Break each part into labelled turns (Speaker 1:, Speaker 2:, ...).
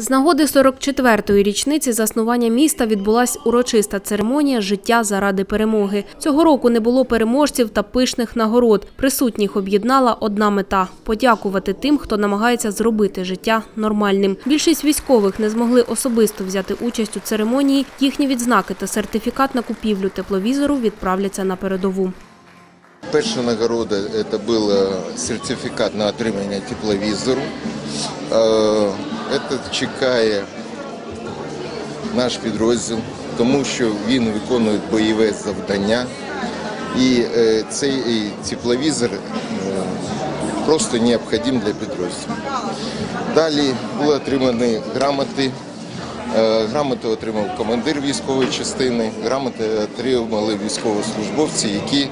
Speaker 1: З нагоди 44-ї річниці заснування міста відбулась урочиста церемонія Життя заради перемоги. Цього року не було переможців та пишних нагород. Присутніх об'єднала одна мета подякувати тим, хто намагається зробити життя нормальним. Більшість військових не змогли особисто взяти участь у церемонії. Їхні відзнаки та сертифікат на купівлю тепловізору відправляться на передову.
Speaker 2: Перша нагорода це був е, сертифікат на отримання тепловізору. Це чекає наш підрозділ, тому що він виконує бойове завдання. І е, цей тепловізор е, просто необхідний для підрозділу. Далі були отримані грамоти. Е, Грамоти отримав командир військової частини, грамоти отримали військовослужбовці, які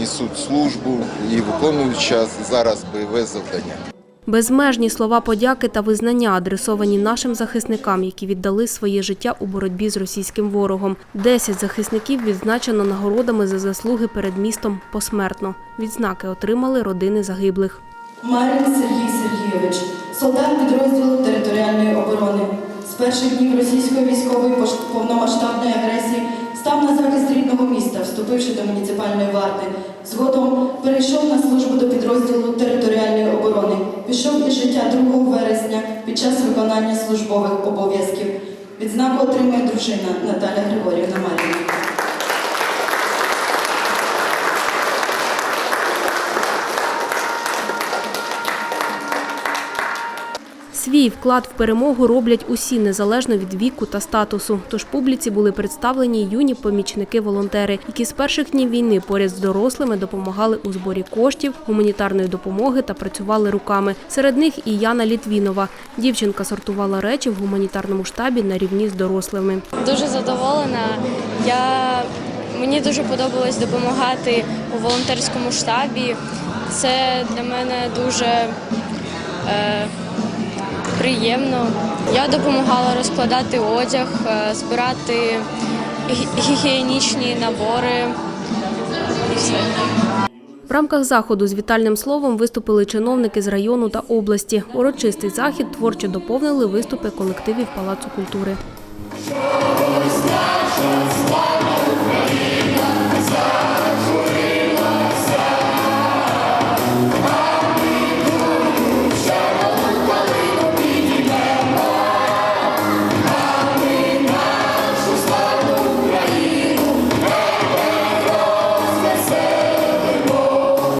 Speaker 2: несуть службу і виконують зараз бойове завдання.
Speaker 1: Безмежні слова подяки та визнання адресовані нашим захисникам, які віддали своє життя у боротьбі з російським ворогом. Десять захисників відзначено нагородами за заслуги перед містом посмертно. Відзнаки отримали родини загиблих.
Speaker 3: Марин Сергій Сергійович, солдат підрозділу територіальної оборони. З перших днів російської військової повномасштабної агресії став на захист рідного міста, вступивши до муніципальної варти. Згодом перейшов на службу до підрозділу територіальної. Пішов із життя 2 вересня під час виконання службових обов'язків. Відзнаку отримує дружина Наталя Григорівна Маріна.
Speaker 1: Свій вклад в перемогу роблять усі незалежно від віку та статусу. Тож публіці були представлені юні помічники-волонтери, які з перших днів війни поряд з дорослими допомагали у зборі коштів, гуманітарної допомоги та працювали руками. Серед них і Яна Літвінова. Дівчинка сортувала речі в гуманітарному штабі на рівні з дорослими.
Speaker 4: Дуже задоволена. Я мені дуже подобалось допомагати у волонтерському штабі. Це для мене дуже е, приємно. Я допомагала розкладати одяг, е, збирати гігієнічні набори. І все.
Speaker 1: В рамках заходу з вітальним словом виступили чиновники з району та області. Урочистий захід творчо доповнили виступи колективів Палацу культури.